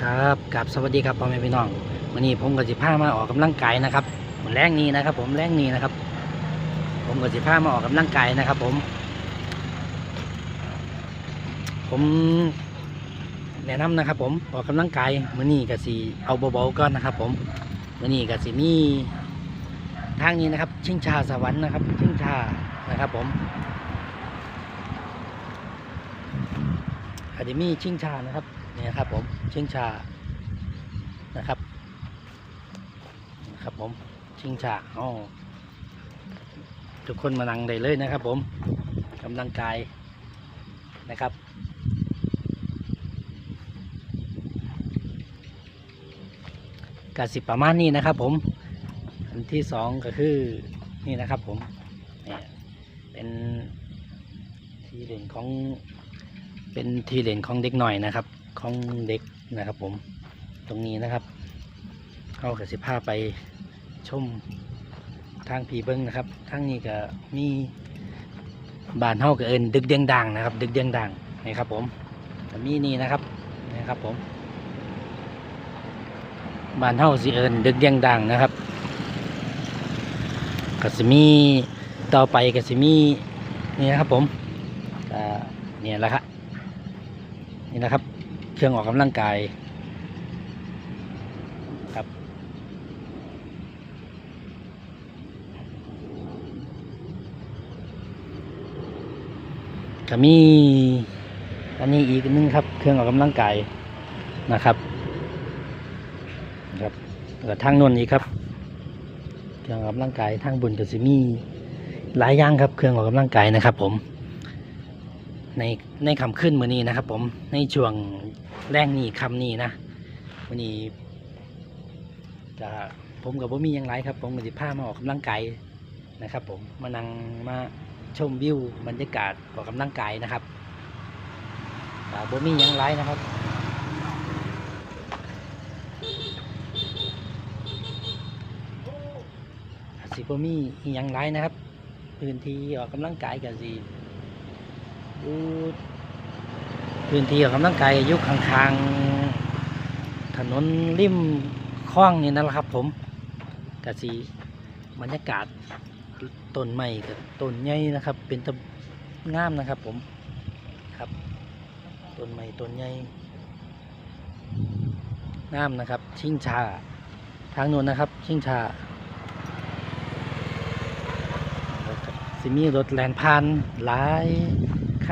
ครับกับสวัสดีครับพ่อแม่พี่น้องวันนี้ผมกับสิพามาออกกำลังกายนะครับแรงนี้นะครับ ผมแรงนี้นะครับ ผมกับสิพามาออกกำลังกายนะครับ ผม ผมแนะนำนะครับ ผมออกกำลังกายมื้อนี้ก็สิเอาเบาๆก่อนนะครับ ผมมื้อนี้ก็สิมีทางนี้นะครับ ชิงชาสวรรค์นะครับ ชิงชานะครับ ผมอะมีชิงชานะครับ นี่นะครับผมชิงชานะครับนะครับผมชิงชาอ๋อทุกคนมานั่งได้เลยนะครับ ผมกำลังกายนะครับกสิประมาณนี้นะครับ ผมอันที่สองก็คือนี่นะครับผมเนี่ยเป็นทีเด่นของเป็นทีเด่นของเด็กหน่อยนะครับ ของเด็กนะครับ ผมตรงนี้นะครับเข้ากับสิพาไปชมทางผีเบิ้งนะครับทางนี้ก็มีบานเฮาก็เอินดึกเดียงดังนะครับ ดึกเดียงดังนี่ครับ ผมมีนี่นะครับนี่ครับ ผมบานเฮาสิเอินดึกเดียงดังนะครับก็สิมีต่อไปก็สิมีนี่นะครับผมเนี่ยแหละครับนี่นะครับ เครื่องออกกำลังกายครับ ก็มีอันนี้อีกนึงครับ เครื่องออกกำลังกายนะครับครับแล้วทางนวนนี้ครับ เครื่องออกกำลังกายทางบนก็จะมีหลายอย่างครับ เครื่องออกกำลังกายนะครับ ผม ในในคำขึ้นมือนี้นะครับ ผมในช่วงแรงนี้คำนี้นะมือนี้จะผมกับผมมีหยังไรครับ ผมกับสิพามาออกกำลังกายนะครับ ผมมานั่งมาชมวิวบรรยากาศออกกำลังกายนะครับแต่ผมมีหยังไรนะครับสิบมีอิหยังไรนะครับ พื้นที่ออกกำลังกายกับสิ อยู่พื้นที่ออกกำลังกายอยู่ข้างๆถนนริมคลองนี่นั่นแหละครับ ผมกะสีบรรยากาศต้นไม้กับต้นใหญ่นะครับ เป็นตะงามนะครับ ผมครับต้นไม้ต้นใหญ่งามนะครับ ชิงชาทางโน้นนะครับ ชิงชาสิมีรถแลนผ่านหลาย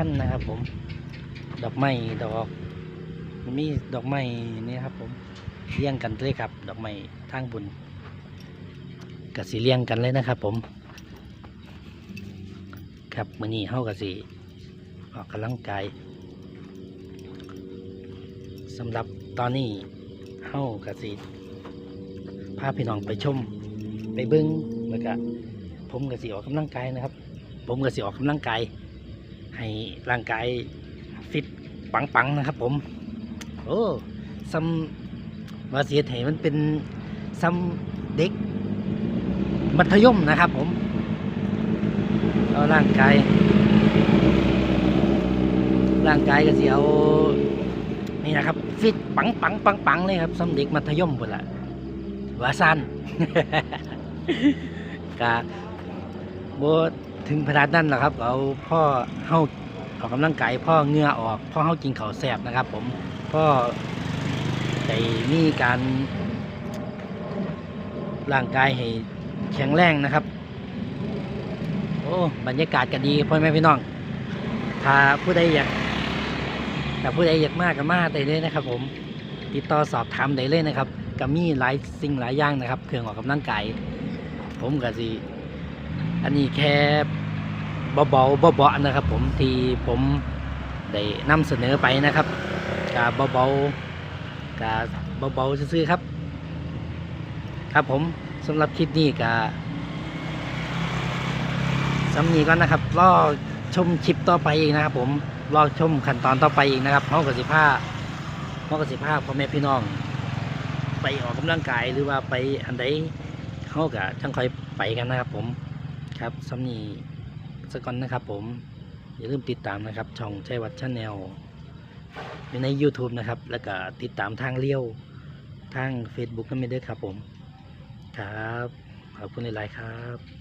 ขั้นนะครับ ผม ดอกไม้ดอกมีดอกไม้นี่ครับ ผมเลี้ยงกันเลยครับ ดอกไม้ทางบุญกับสีเลี้ยงกันเลยนะครับ ผม ครับมือนี้เฮากับสีออกกำลังกายสำหรับตอนนี้เฮากับสีพาพี่น้องไปชม ไปเบิ้งแล้วก็ผมกับสีออกกำลังกายนะครับ ผมกับสีออกกำลังกาย ให้ร่างกายฟิตปังๆนะครับ ผม โอ้ซัมาเสียให้มันเป็นซัมเด็ก มัธยมนะครับผมเอาร่างกายร่างกายก็เสิเอานี่นะครับ ฟิตปังปังปังปังเลยครับซัมเด็กมัธยมหมดละวาซันกะโบ ถึงขนาดนั้นแหรอกครับ เอาพ่อเฮาออกกำลังกายพ่อเงื่อออก พ่อเฮากินเข้าแซ่บนะครับ ผมพ่อได้มีการร่างกายให้แข็งแรงนะครับ โอ้บรรยากาศก็ดีพ่อแม่พี่น้อง ถ้าผู้ใดอยากถ้าผู้ใดอยากมากก็มาได้เลยนะครับ ผมติดต่อสอบถามได้เลยนะครับก็มีหลายสิ่งหลายอย่างนะครับ เครื่องออกกำลังกายผมก็สิ อันนี้แค่เบาๆเบาๆนะครับ ผมที่ผมได้นำเสนอไปนะครับกาเบาๆกาเบาๆซื่อๆครับ ครับผมสำหรับคลิปนี้กาสำนีก่อนนะครับรอชมคลิปต่อไปอีกนะครับ ผมรอชมขั้นตอนต่อไปอีกนะครับเฮากสิภาเฮากสิภาพ่อแม่พี่น้อง ไปออกกำลังกายหรือว่าไปอันใดเฮากะจังค่อยไปกันนะครับ ผม ครับสำนีสกอนนะครับผม อย่าลืมติดตามนะครับ ช่องใจวัดชาแนลอยู่ใน YouTube นะครับ แล้วก็ติดตามทางเลี้ยวทาง Facebook นั่นไม่ด้วยครับผม ครับ ขอบคุณหลาย ๆ ครับ